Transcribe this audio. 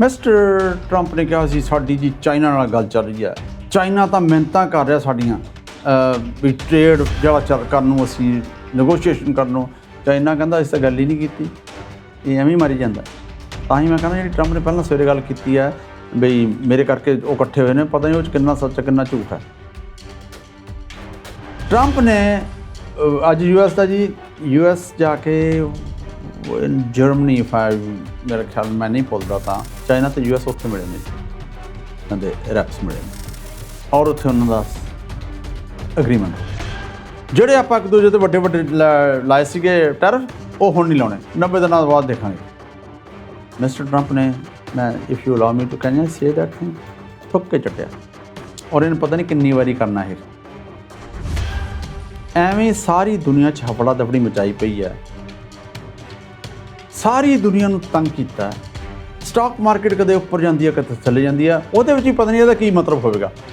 Mister Trump ਨੇ ਕਿਹਾ ਸੀ ਸਾਡੀ ਜੀ ਚਾਈਨਾ ਨਾਲ ਗੱਲ ਚੱਲ ਰਹੀ ਹੈ। ਚਾਈਨਾ ਤਾਂ ਮਿਹਨਤਾਂ ਕਰ ਰਿਹਾ ਸਾਡੀਆਂ। ਵੀ ਟ੍ਰੇਡ ਜਿਹੜਾ ਚੱਲ ਕਰਨ ਨੂੰ ਅਸੀਂ ਨੈਗੋਸ਼ੀਏਸ਼ਨ ਕਰਨ ਨੂੰ ਚਾਈਨਾ ਕਹਿੰਦਾ ਇਸ ਤਾਂ ਗੱਲ ਹੀ ਨਹੀਂ ਕੀਤੀ। ਇਹ ਐਵੇਂ ਮਾਰੀ ਜਾਂਦਾ। ਤਾਂ ਹੀ ਮੈਂ ਕਹਿੰਦਾ ਜਿਹੜੀ ਟਰੰਪ ਨੇ ਪਹਿਲਾਂ ਸਵੇਰੇ ਗੱਲ ਕੀਤੀ ਹੈ ਬਈ ਮੇਰੇ ਕਰਕੇ ਉਹ ਇਕੱਠੇ ਹੋਏ ਨੇ ਪਤਾ ਨਹੀਂ ਉਹ 'ਚ ਕਿੰਨਾ ਸੱਚ ਹੈ, ਕਿੰਨਾ ਝੂਠ ਹੈ ਟਰੰਪ ਨੇ ਅਹ, ਅੱਜ ਯੂਐਸ ਦਾ ਜੀ ਯੂਐਸ ਜਾ ਕੇ ਉਹ ਜਰਮਨੀ ਫਾਈਵ ਮੇਰੇ ਖਿਆਲ ਮੈਂ ਨਹੀਂ ਭੁੱਲਦਾ ਤਾਂ। ਚਾਈਨਾ ਤੇ ਯੂਐਸ ਉੱਥੇ ਮਿਲੇ ਨੇ। ਕਹਿੰਦੇ ਰੈਪਸ ਮਿਲੇ ਨੇ। ਔਰ ਉੱਥੇ ਉਹਨਾਂ ਦਾ ਅਗਰੀਮੈਂਟ ਜਿਹੜੇ ਆਪਾਂ ਇੱਕ ਦੂਜੇ ਤੇ ਵੱਡੇ ਵੱਡੇ ਲਾ- ਲਾਏ ਸੀਗੇ ਟੈਰਫ ਉਹ ਹੁਣ ਨਹੀਂ ਲਾਉਣੇ। 90 ਦਿਨਾਂ ਬਾਅਦ ਦੇਖਾਂਗੇ। ਮਿਸਟਰ ਟਰੰਪ ਨੇ, ਮੈਂ if you allow me to can I say that thing ਥੁੱਕ ਕੇ ਚੱਟਿਆ। ਔਰ ਇਹਨੂੰ ਪਤਾ ਨਹੀਂ ਕਿੰਨੀ ਵਾਰੀ ਕਰਨਾ ਹੈ ਐਵੇਂ ਸਾਰੀ ਦੁਨੀਆ 'ਚ ਹਫੜਾ ਦਫੜੀ ਮਚਾਈ ਪਈ ਹੈ। ਸਾਰੀ ਦੁਨੀਆ ਨੂੰ ਤੰਗ ਕੀਤਾ ਹੈ। ਸਟਾਕ ਮਾਰਕੀਟ ਕਦੇ ਉੱਪਰ ਜਾਂਦੀ ਹੈ, ਕਦੇ ਥੱਲੇ ਜਾਂਦੀ ਹੈ। ਉਹਦੇ ਵਿੱਚ ਵੀ ਪਤਾ ਨਹੀਂ ਇਹਦਾ ਕੀ ਮਤਲਬ ਹੋਵੇਗਾ।